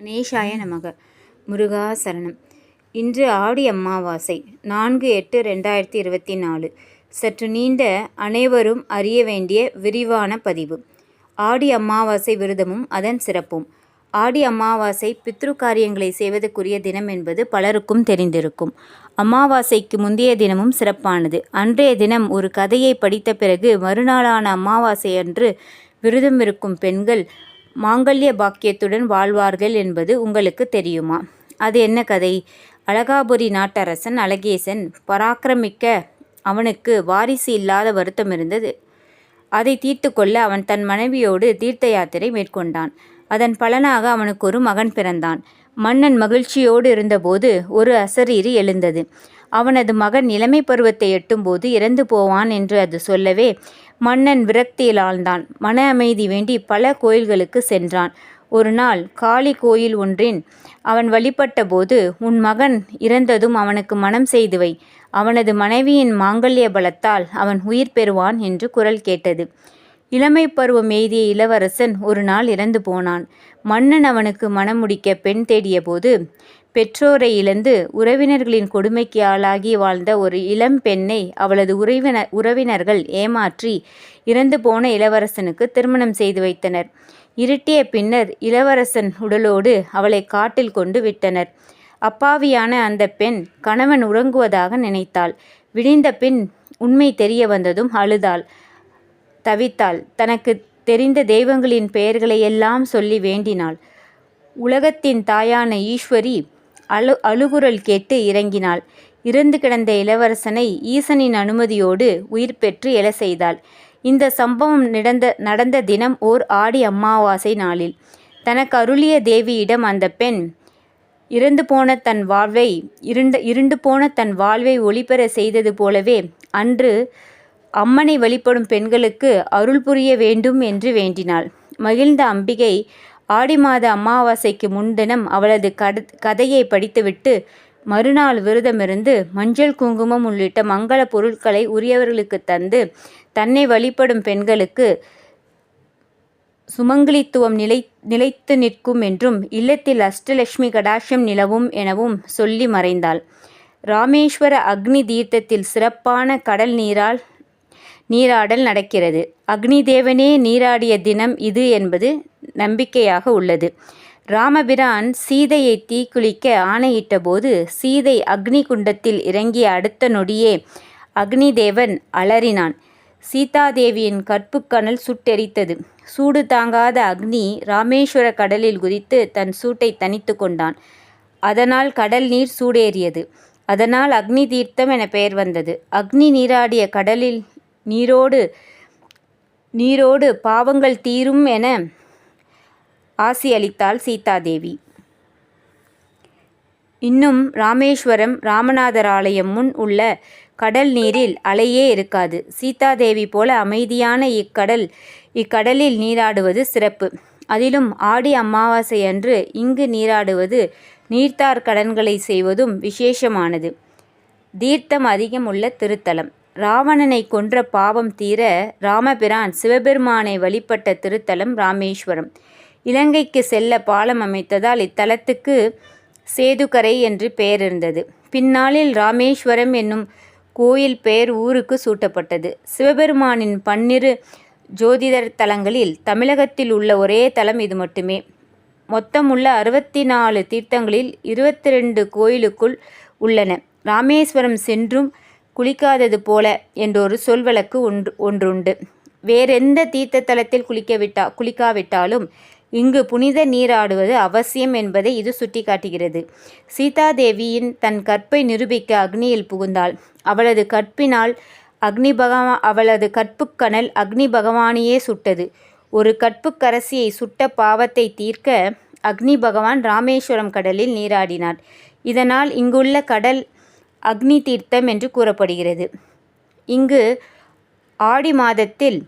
கணேஷாய நமக. முருகா சரணம். இன்று ஆடி அமாவாசை நான்கு எட்டு ரெண்டாயிரத்தி இருபத்தி நாலு. சற்று நீண்ட அனைவரும் அறிய வேண்டிய விரிவான பதிவு. ஆடி அமாவாசை விரதமும் அதன் சிறப்பும். ஆடி அமாவாசை பித்ரு காரியங்களை செய்வதற்குரிய தினம் என்பது பலருக்கும் தெரிந்திருக்கும். அமாவாசைக்கு முந்தைய தினமும் சிறப்பானது. அன்றைய தினம் ஒரு கதையை படித்த பிறகு மறுநாளான அமாவாசை அன்று விரதம் இருக்கும் பெண்கள் மாங்கல்ய பாக்கியத்துடன் வாழ்வார்கள் என்பது உங்களுக்கு தெரியுமா? அது என்ன கதை? அழகாபுரி நாட்டரசன் அழகேசன் பராக்கிரமிக்க அவனுக்கு வாரிசு இல்லாத வருத்தம் இருந்தது. அதை தீர்த்து கொள்ள அவன் தன் மனைவியோடு தீர்த்த யாத்திரை மேற்கொண்டான். அதன் பலனாக அவனுக்கு ஒரு மகன் பிறந்தான். மன்னன் மகிழ்ச்சியோடு இருந்தபோது ஒரு அசரீரி எழுந்தது. அவனது மகன் இளமை பருவத்தை எட்டும்போது இறந்து போவான் என்று அது சொல்லவே மன்னன் விரக்தியில் ஆழ்ந்தான். மன அமைதி வேண்டி பல கோயில்களுக்கு சென்றான். ஒரு நாள் காளி கோயில் ஒன்றின் அவன் வழிபட்ட போது உன் மகன் இறந்ததும் அவனுக்கு மனம் செய்துவை அவனது மனைவியின் மாங்கல்ய பலத்தால் அவன் உயிர் பெறுவான் என்று குரல் கேட்டது. இளமை பருவம் எய்திய இளவரசன் ஒரு நாள் இறந்து போனான். மன்னன் அவனுக்கு மனம் முடிக்க பெண் தேடிய போது பெற்றோரை இழந்து உறவினர்களின் கொடுமைக்கு ஆளாகி வாழ்ந்த ஒரு இளம் பெண்ணை அவளது உறவினர் உறவினர்கள் ஏமாற்றி இறந்து போன இளவரசனுக்கு திருமணம் செய்து வைத்தனர். இருட்டிய பின்னர் இளவரசன் உடலோடு அவளை காட்டில் கொண்டு விட்டனர். அப்பாவியான அந்த பெண் கணவன் உறங்குவதாக நினைத்தாள். விடிந்த பின் உண்மை தெரிய வந்ததும் அழுதாள். தவித்தாள். தனக்கு தெரிந்த தெய்வங்களின் பெயர்களை எல்லாம் சொல்லி வேண்டினாள். உலகத்தின் தாயான ஈஸ்வரி அழு அழுகுரல் கேட்டு இறங்கினாள். இறந்து கிடந்த இளவரசனை ஈசனின் அனுமதியோடு உயிர் பெற்று எழ செய்தாள். இந்த சம்பவம் நடந்த நடந்த தினம் ஓர் ஆடி அமாவாசை நாளில். தனக்கு அருளிய தேவியிடம் அந்த பெண் இறந்து போன தன் வாழ்வை இருண்ட இருண்டு போன தன் வாழ்வை ஒளிபெற செய்தது போலவே அன்று அம்மனை வழிபடும் பெண்களுக்கு அருள் புரிய வேண்டும் என்று வேண்டினாள். மகிழ்ந்த அம்பிகை ஆடி மாத அமாவாசைக்கு முன்தினம் அவளது கட கதையை படித்துவிட்டு மறுநாள் விரதமிருந்து மஞ்சள் குங்குமம் உள்ளிட்ட மங்கள பொருட்களை உரியவர்களுக்கு தந்து தன்னை வழிபடும் பெண்களுக்கு சுமங்கலித்துவம் நிலை நிலைத்து நிற்கும் என்றும் இல்லத்தில் அஷ்டலட்சுமி கடாட்சம் நிலவும் எனவும் சொல்லி மறைந்தாள். ராமேஸ்வர அக்னி தீர்த்தத்தில் சிறப்பான கடல் நீரால் நீராடல் நடக்கிறது. அக்னி தேவனே நீராடிய தினம் இது என்பது நம்பிக்கையாக உள்ளது. ராமபிரான் சீதையை தீக்குளிக்க ஆணையிட்டபோது சீதை அக்னி குண்டத்தில் இறங்கிய அடுத்த நொடியே அக்னி தேவன் அலறினான். சீதாதேவியின் கற்புக்கணல் சுட்டெரித்தது. சூடு தாங்காத அக்னி ராமேஸ்வர கடலில் குதித்து தன் சூட்டை தனித்து கொண்டான். அதனால் கடல் நீர் சூடேறியது. அதனால் அக்னி தீர்த்தம் என பெயர் வந்தது. அக்னி நீராடிய கடலில் நீரோடு நீரோடு பாவங்கள் தீரும் என ஆசியளித்தாள் சீதாதேவி. இன்னும் ராமேஸ்வரம் ராமநாதர் ஆலயம் முன் உள்ள கடல் நீரில் அலையே இருக்காது. சீதாதேவி போல அமைதியான இக்கடல் இக்கடலில் நீராடுவது சிறப்பு. அதிலும் ஆடி அமாவாசை அன்று இங்கு நீராடுவது நீர்த்தார் கடன்களை செய்வதும் விசேஷமானது. தீர்த்தம் அதிகம் உள்ள திருத்தலம். ராவணனை கொன்ற பாவம் தீர ராமபிரான் சிவபெருமானை வழிபட்ட திருத்தலம் ராமேஸ்வரம். இலங்கைக்கு செல்ல பாலம் அமைத்ததால் இத்தலத்துக்கு சேதுக்கரை என்று பெயர் இருந்தது. பின்னாளில் ராமேஸ்வரம் என்னும் கோயில் பெயர் ஊருக்கு சூட்டப்பட்டது. சிவபெருமானின் பன்னிரு ஜோதிடர் தலங்களில் தமிழகத்தில் உள்ள ஒரே தலம் இது மட்டுமே. மொத்தமுள்ள அறுபத்தி நாலு தீர்த்தங்களில் இருபத்தி ரெண்டு கோயிலுக்குள் உள்ளன. ராமேஸ்வரம் சென்றும் குளிக்காதது போல என்றொரு சொல்வழக்கு ஒன்று ஒன்றுண்டு. வேறெந்த தீர்த்த தலத்தில் குளிக்கவிட்டா குளிக்காவிட்டாலும் இங்கு புனித நீராடுவது அவசியம் என்பதை இது சுட்டிக்காட்டுகிறது. சீதாதேவியின் தன் கற்பை நிரூபிக்க அக்னியில் புகுந்தாள். அவளது கற்பினால் அக்னி பகவா அவளது கற்புக்கணல் அக்னி பகவானையே சுட்டது. ஒரு கற்புக்கரசியை சுட்ட பாவத்தை தீர்க்க அக்னி பகவான் ராமேஸ்வரம் கடலில் நீராடினார். இதனால் இங்குள்ள கடல் அக்னி தீர்த்தம் என்று கூறப்படுகிறது. இங்கு ஆடி மாதத்தில்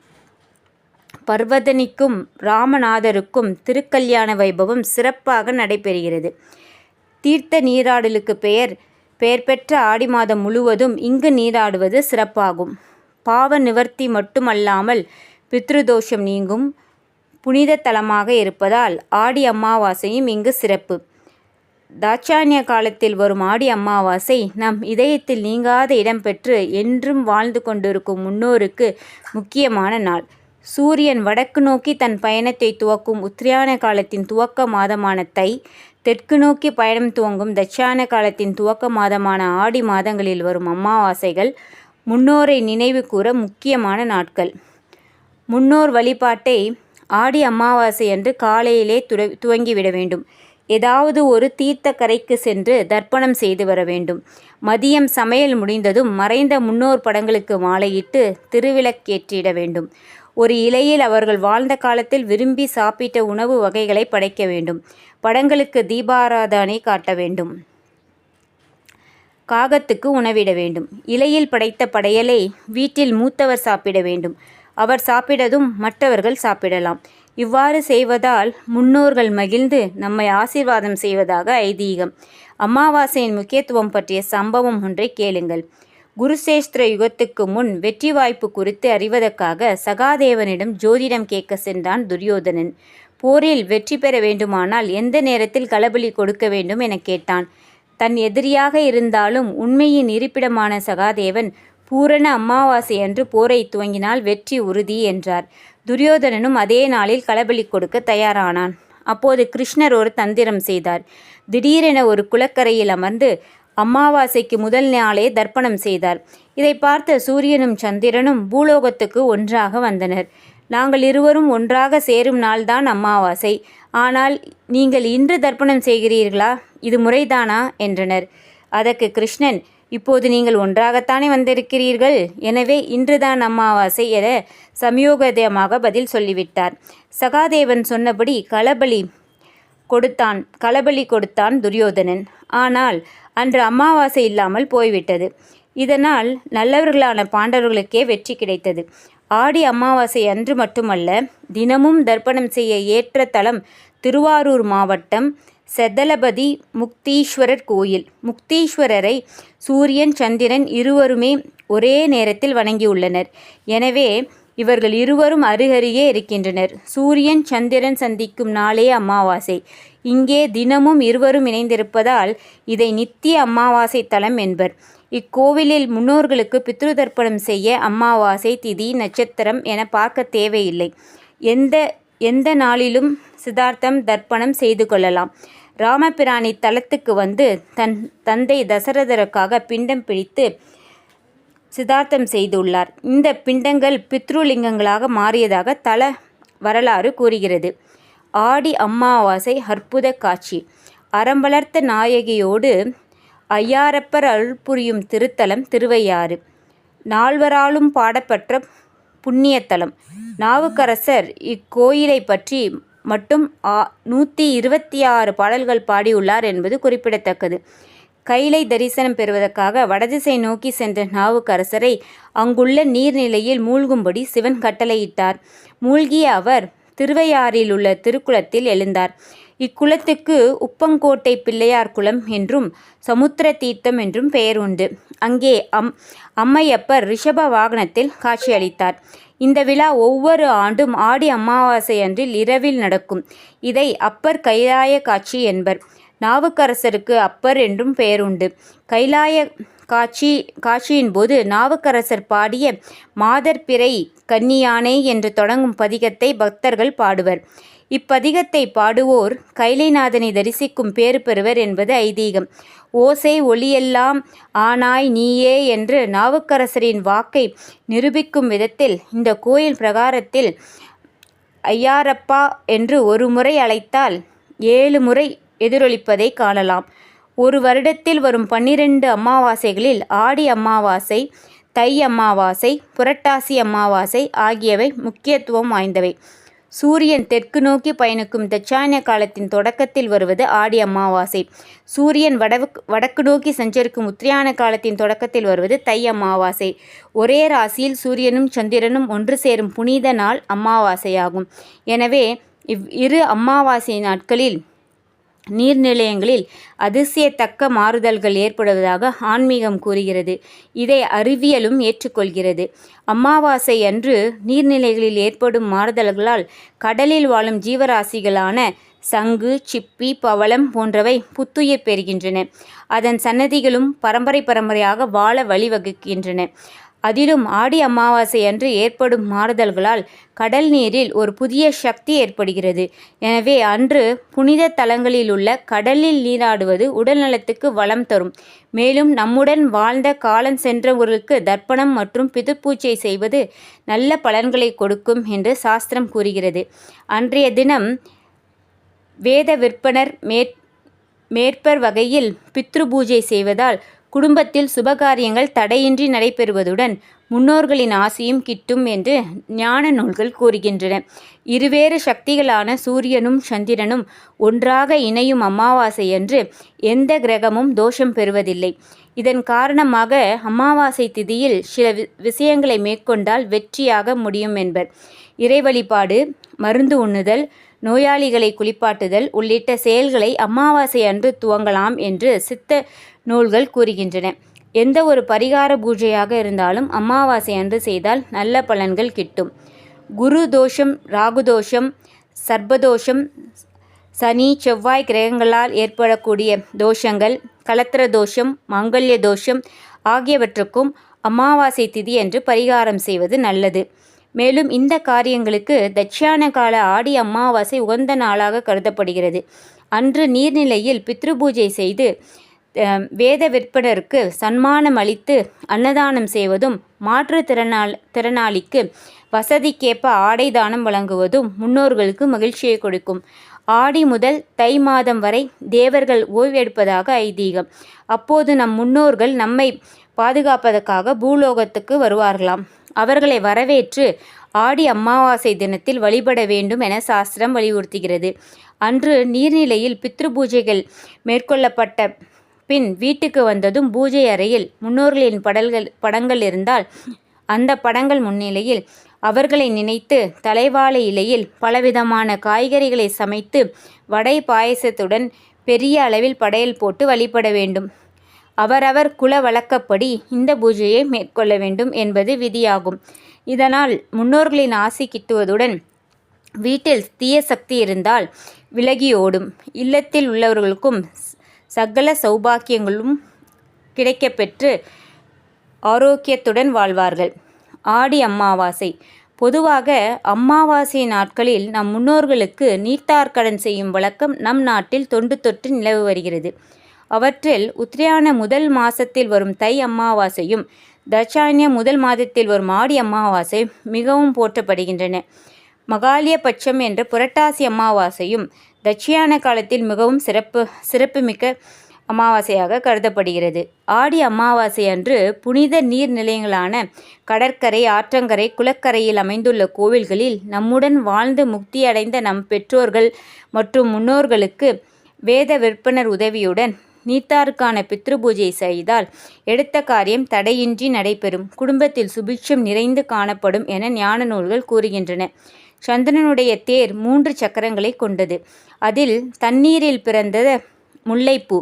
பர்வதனிக்கும் ராமநாதருக்கும் திருக்கல்யாண வைபவம் சிறப்பாக நடைபெறுகிறது. தீர்த்த நீராடலுக்கு பெயர் பெயர் பெற்ற ஆடி மாதம் முழுவதும் இங்கு நீராடுவது சிறப்பாகும். பாவ நிவர்த்தி மட்டுமல்லாமல் பித்ருதோஷம் நீங்கும் புனித தலமாக இருப்பதால் ஆடி அமாவாசையும் இங்கு சிறப்பு. தாட்சாயணிய காலத்தில் வரும் ஆடி அமாவாசை நம் இதயத்தில் நீங்காத இடம்பெற்று என்றும் வாழ்ந்து கொண்டிருக்கும் முன்னோருக்கு முக்கியமான நாள். சூரியன் வடக்கு நோக்கி தன் பயணத்தை துவக்கும் உத்திரையான காலத்தின் துவக்க மாதமான தை தெற்கு நோக்கி பயணம் துவங்கும் தட்சாயன காலத்தின் துவக்க மாதமான ஆடி மாதங்களில் வரும் அமாவாசைகள் முன்னோரை நினைவு கூற முக்கியமான நாட்கள். முன்னோர் வழிபாட்டை ஆடி அமாவாசை அன்று காலையிலே துட துவங்கிவிட வேண்டும். ஏதாவது ஒரு தீர்த்த கரைக்கு சென்று தர்ப்பணம் செய்து வர வேண்டும். மதியம் சமையல் முடிந்ததும் மறைந்த முன்னோர் படங்களுக்கு மாலையிட்டு திருவிளக்கேற்றிட வேண்டும். ஒரு இலையில் அவர்கள் வாழ்ந்த காலத்தில் விரும்பி சாப்பிட்ட உணவு வகைகளை படைக்க வேண்டும். படங்களுக்கு தீபாராதனை காட்ட வேண்டும். காகத்துக்கு உணவிட வேண்டும். இலையில் படைத்த படையலை வீட்டில் மூத்தவர் சாப்பிட வேண்டும். அவர் சாப்பிடதும் மற்றவர்கள் சாப்பிடலாம். இவ்வாறு செய்வதால் முன்னோர்கள் மகிழ்ந்து நம்மை ஆசீர்வாதம் செய்வதாக ஐதீகம். அமாவாசையின் முக்கியத்துவம் பற்றிய சம்பவம் ஒன்றை கேளுங்கள். குருசேஸ்திர யுகத்துக்கு முன் வெற்றி வாய்ப்பு குறித்து அறிவதற்காக சகாதேவனிடம் ஜோதிடம் கேட்க சென்றான் துரியோதனன். போரில் வெற்றி பெற வேண்டுமானால் எந்த நேரத்தில் களபலி கொடுக்க வேண்டும் என கேட்டான். தன் எதிரியாக இருந்தாலும் உண்மையின் இருப்பிடமான சகாதேவன் பூரண அமாவாசை அன்று போரை துவங்கினால் வெற்றி உறுதி என்றார். துரியோதனனும் அதே நாளில் களபலி கொடுக்க தயாரானான். அப்போது கிருஷ்ணர் ஒரு தந்திரம் செய்தார். திடீரென ஒரு குளக்கரையில் அமர்ந்து அமாவாசைக்கு முதல் நாளே தர்ப்பணம் செய்தார். இதை பார்த்த சூரியனும் சந்திரனும் பூலோகத்துக்கு ஒன்றாக வந்தனர். நாங்கள் இருவரும் ஒன்றாக சேரும் நாள்தான் அமாவாசை. ஆனால் நீங்கள் இன்று தர்ப்பணம் செய்கிறீர்களா? இது முறைதானா என்றனர். அதற்கு கிருஷ்ணன் இப்போது நீங்கள் ஒன்றாகத்தானே வந்திருக்கிறீர்கள்? எனவே இன்றுதான் அமாவாசை என சமயோகதயமாக பதில் சொல்லிவிட்டார். சகாதேவன் சொன்னபடி களபலி கொடுத்தான் களபலி கொடுத்தான் துரியோதனன். ஆனால் அன்று அமாவாசை இல்லாமல் போய்விட்டது. இதனால் நல்லவர்களான பாண்டவர்களுக்கே வெற்றி கிடைத்தது. ஆடி அமாவாசை அன்று மட்டுமல்ல தினமும் தர்ப்பணம் செய்ய ஏற்ற தலம் திருவாரூர் மாவட்டம் செதலபதி முக்தீஸ்வரர் கோயில். முக்தீஸ்வரரை சூரியன் சந்திரன் இருவருமே ஒரே நேரத்தில் வணங்கியுள்ளனர். எனவே இவர்கள் இருவரும் அருகருகே இருக்கின்றனர். சூரியன் சந்திரன் சந்திக்கும் நாளே அமாவாசை. இங்கே தினமும் இருவரும் இணைந்திருப்பதால் இதை நித்திய அமாவாசை தலம் என்பர். இக்கோவிலில் முன்னோர்களுக்கு பித்ரு தர்ப்பணம் செய்ய அமாவாசை திதி நட்சத்திரம் என பார்க்க தேவையில்லை. எந்த எந்த நாளிலும் சித்தார்த்தம் தர்ப்பணம் செய்து கொள்ளலாம். ராமபிராணி தலத்துக்கு வந்து தன் தந்தை தசரதருக்காக பிண்டம் பிடித்து சிதார்த்தம் செய்துள்ளார். இந்த பிண்டங்கள் பித்ருலிங்கங்களாக மாறியதாக தல வரலாறு கூறுகிறது. ஆடி அம்மாவாசை அற்புத காட்சி. அறம்பளர்த்த நாயகியோடு ஐயாரப்பர் அருள் புரியும் திருத்தலம் திருவையாறு. நால்வராலும் பாடப்பட்ட புண்ணியத்தலம். நாவுக்கரசர் இக்கோயிலை பற்றி மட்டும் நூற்றி இருபத்தி ஆறு பாடல்கள் பாடியுள்ளார் என்பது குறிப்பிடத்தக்கது. கைலை தரிசனம் பெறுவதற்காக வடதிசை நோக்கி சென்ற நாவுக்கரசரை அங்குள்ள நீர்நிலையில் மூழ்கும்படி சிவன் கட்டளையிட்டார். மூழ்கிய அவர் திருவையாறில் உள்ள திருக்குளத்தில் எழுந்தார். இக்குளத்துக்கு உப்பங்கோட்டை பிள்ளையார் குளம் என்றும் சமுத்திர தீர்த்தம் என்றும் பெயர் உண்டு. அங்கே அம் அம்மையப்பர் ரிஷப வாகனத்தில் காட்சியளித்தார். இந்த விழா ஒவ்வொரு ஆண்டும் ஆடி அமாவாசை அன்றில் இரவில் நடக்கும். இதை அப்பர் கைலாய காட்சி என்பர். நாவுக்கரசருக்கு அப்பர் என்றும் பெயர் உண்டு. கைலாய காட்சி காட்சியின் போது நாவுக்கரசர் பாடிய மாதர் பிறை கன்னியானை என்று தொடங்கும் பதிகத்தை பக்தர்கள் பாடுவர். இப்பதிகத்தை பாடுவோர் கைலைநாதனை தரிசிக்கும் பேறு பெறுவர் என்பது ஐதீகம். ஓசை ஒளியெல்லாம் ஆனாய் நீயே என்று நாவுக்கரசரின் வாக்கை நிரூபிக்கும் விதத்தில் இந்த கோயில் பிரகாரத்தில் ஐயாரப்பா என்று ஒரு முறை அழைத்தால் ஏழு முறை எதிரொலிப்பதை காணலாம். ஒரு வருடத்தில் வரும் பன்னிரண்டு அமாவாசைகளில் ஆடி அமாவாசை தை அமாவாசை புரட்டாசி அமாவாசை ஆகியவை முக்கியத்துவம் வாய்ந்தவை. சூரியன் தெற்கு நோக்கி பயணிக்கும் தட்சாயன காலத்தின் தொடக்கத்தில் வருவது ஆடி அமாவாசை. சூரியன் வடக்கு வடக்கு நோக்கி சஞ்சரிக்கும் உத்திரையான காலத்தின் தொடக்கத்தில் வருவது தை அமாவாசை. ஒரே ராசியில் சூரியனும் சந்திரனும் ஒன்று சேரும் புனித நாள் அமாவாசையாகும். எனவே இவ் இரு அமாவாசை நாட்களில் நீர்நிலையங்களில் அதிசயத்தக்க மாறுதல்கள் ஏற்படுவதாக ஆன்மீகம் கூறுகிறது. இதை அறிவியலும் ஏற்றுக்கொள்கிறது. அமாவாசை அன்று நீர்நிலைகளில் ஏற்படும் மாறுதல்களால் கடலில் வாழும் ஜீவராசிகளான சங்கு சிப்பி பவளம் போன்றவை புத்துயிர் பெறுகின்றன. அதன் சன்னதிகளும் பரம்பரை பரம்பரையாக வாழ வழிவகுக்கின்றன. அதிலும் ஆடி அமாவாசை அன்று ஏற்படும் மாறுதல்களால் கடல் நீரில் ஒரு புதிய சக்தி ஏற்படுகிறது. எனவே அன்று புனித தலங்களில் உள்ள கடலில் நீராடுவது உடல் நலத்துக்கு வளம் தரும். மேலும் நம்முடன் வாழ்ந்த காலம் சென்றவர்களுக்கு தர்ப்பணம் மற்றும் பிதுப்பூச்சை செய்வது நல்ல பலன்களை கொடுக்கும் என்று சாஸ்திரம் கூறுகிறது. அன்றைய தினம் வேத விற்பனர் மேற் மேற்பர் வகையில் பித்ரு பூஜை செய்வதால் குடும்பத்தில் சுபகாரியங்கள் தடையின்றி நடைபெறுவதுடன் முன்னோர்களின் ஆசையும் கிட்டும் என்று ஞான நூல்கள் கூறுகின்றன. இருவேறு சக்திகளான சூரியனும் சந்திரனும் ஒன்றாக இணையும் அமாவாசை என்று எந்த கிரகமும் தோஷம் பெறுவதில்லை. இதன் காரணமாக அமாவாசை திதியில் சில விஷயங்களை மேற்கொண்டால் வெற்றியாக முடியும் என்பர். இறை வழிபாடு மருந்து உண்ணுதல் நோயாளிகளை குளிப்பாட்டுதல் உள்ளிட்ட செயல்களை அமாவாசை அன்று துவங்கலாம் என்று சித்த நூல்கள் கூறுகின்றன. எந்த ஒரு பரிகார பூஜையாக இருந்தாலும் அமாவாசை அன்று செய்தால் நல்ல பலன்கள் கிட்டும். குரு தோஷம் ராகு தோஷம் சனி செவ்வாய் கிரகங்களால் ஏற்படக்கூடிய தோஷங்கள் கலத்திர தோஷம் மங்கல்ய தோஷம் ஆகியவற்றுக்கும் அமாவாசை திதி என்று பரிகாரம் செய்வது நல்லது. மேலும் இந்த காரியங்களுக்கு தட்சியான கால ஆடி அமாவாசை உகந்த நாளாக கருதப்படுகிறது. அன்று நீர்நிலையில் பித்ருபூஜை செய்து வேத விற்பனருக்கு சன்மானம் அளித்து அன்னதானம் செய்வதும் மாற்றுத்திறனால் திறனாளிக்கு வசதிக்கேற்ப ஆடை தானம் வழங்குவதும் முன்னோர்களுக்கு மகிழ்ச்சியை கொடுக்கும். ஆடி முதல் தை மாதம் வரை தேவர்கள் ஓய்வெடுப்பதாக ஐதீகம். அப்போது நம் முன்னோர்கள் நம்மை பாதுகாப்பதற்காக பூலோகத்துக்கு வருவார்களாம். அவர்களை வரவேற்று ஆடி அமாவாசை தினத்தில் வழிபட வேண்டும் என சாஸ்திரம் வலியுறுத்துகிறது. அன்று நீர்நிலையில் பித்ரு பூஜைகள் மேற்கொள்ளப்பட்ட பின் வீட்டுக்கு வந்ததும் பூஜை அறையில் முன்னோர்களின் படல்கள் படங்கள் இருந்தால் அந்த படங்கள் முன்னிலையில் அவர்களை நினைத்து தலைவாழை இலையில் பலவிதமான காய்கறிகளை சமைத்து வடை பாயசத்துடன் பெரிய அளவில் படையல் போட்டு வழிபட வேண்டும். அவரவர் குல வழக்கப்படி இந்த பூஜையை மேற்கொள்ள வேண்டும் என்பது விதியாகும். இதனால் முன்னோர்களின் ஆசி கிட்டுவதுடன் வீட்டில் தீய சக்தி இருந்தால் விலகி ஓடும். இல்லத்தில் உள்ளவர்களுக்கும் சகல சௌபாக்கியங்களும் கிடைக்கப்பெற்று ஆரோக்கியத்துடன் வாழ்வார்கள். ஆடி அம்மாவாசை பொதுவாக அமாவாசை நாட்களில் நம் முன்னோர்களுக்கு நீர்த்தார்கடன் செய்யும் வழக்கம் நம் நாட்டில் தொண்டு தொட்டு நிலவு வருகிறது. அவற்றில் உத்திரையான முதல் மாதத்தில் வரும் தை அம்மாவாசையும் தட்சாயணிய முதல் மாதத்தில் வரும் ஆடி அம்மாவாசை மிகவும் போற்றப்படுகின்றன. மகாலிய பட்சம் என்ற புரட்டாசி அமாவாசையும் தட்சியான காலத்தில் மிகவும் சிறப்பு சிறப்புமிக்க அமாவாசையாக கருதப்படுகிறது. ஆடி அமாவாசை அன்று புனித நீர் நிலையங்களான கடற்கரை ஆற்றங்கரை குளக்கரையில் அமைந்துள்ள கோவில்களில் நம்முடன் வாழ்ந்து முக்தியடைந்த நம் பெற்றோர்கள் மற்றும் முன்னோர்களுக்கு வேத விற்பனர் உதவியுடன் நீத்தாருக்கான பித்ரு பூஜை செய்தால் எடுத்த காரியம் தடையின்றி நடைபெறும். குடும்பத்தில் சுபிட்சம் நிறைந்து காணப்படும் என ஞான நூல்கள் கூறுகின்றன. சந்திரனுடைய தேர் மூன்று சக்கரங்களை கொண்டது. அதில் தண்ணீரில் பிறந்த முல்லைப்பூ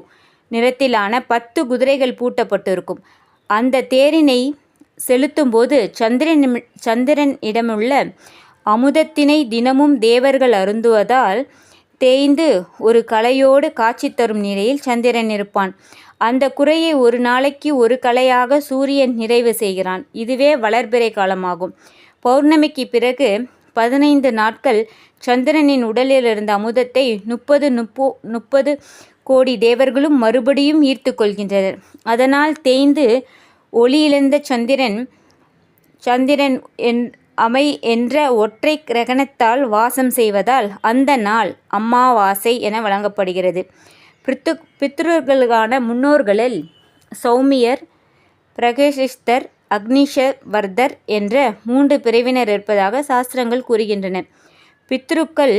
நிறத்திலான பத்து குதிரைகள் பூட்டப்பட்டிருக்கும். அந்த தேரினை செலுத்தும்போது சந்திரன் சந்திரன் இடமுள்ள அமுதத்தினை தினமும் தேவர்கள் அருந்துவதால் தேய்ந்து ஒரு கலையோடு காட்சி தரும் நிலையில் சந்திரன் இருப்பான். அந்த குறையை ஒரு நாளைக்கு ஒரு கலையாக சூரியன் நிறைவு செய்கிறான். இதுவே வளர்பிறை காலமாகும். பௌர்ணமிக்கு பிறகு பதினைந்து நாட்கள் சந்திரனின் உடலில் இருந்த அமுதத்தை முப்பது முப்போ முப்பது கோடி தேவர்களும் மறுபடியும் ஈர்த்து கொள்கின்றனர். அதனால் தேய்ந்து ஒளியிழந்த சந்திரன் சந்திரன் என் அமை என்ற ஒற்றை கிரகணத்தால் வாசம் செய்வதால் அந்த நாள் அம்மாவாசை என வழங்கப்படுகிறது. பித்து பித்ருக்களுக்கான முன்னோர்களில் சௌமியர் பிரகேஷிஸ்தர் அக்னிஷவர்தர் என்ற மூன்று பிரிவினர் இருப்பதாக சாஸ்திரங்கள் கூறுகின்றன. பித்ருக்கள்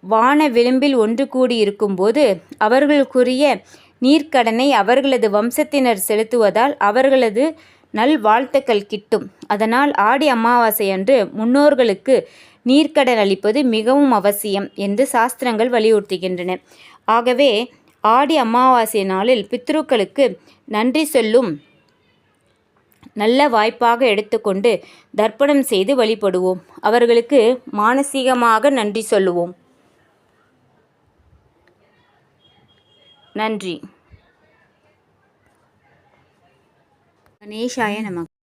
வான விளிம்பில் ஒன்று கூடி இருக்கும்போது அவர்களுக்குரிய நீர்க்கடனை அவர்களது வம்சத்தினர் செலுத்துவதால் அவர்களது நல் வாழ்த்துக்கள் கிட்டும். அதனால் ஆடி அமாவாசை அன்று முன்னோர்களுக்கு நீர்க்கடன் அளிப்பது மிகவும் அவசியம் என்று சாஸ்திரங்கள் வலியுறுத்துகின்றன. ஆகவே ஆடி அமாவாசை நாளில் பித்ருக்களுக்கு நன்றி சொல்லும் நல்ல வாய்ப்பாக எடுத்துக்கொண்டு தர்ப்பணம் செய்து வழிபடுவோம். அவர்களுக்கு மானசீகமாக நன்றி சொல்லுவோம். நன்றி. கணேஷாய நமக்கு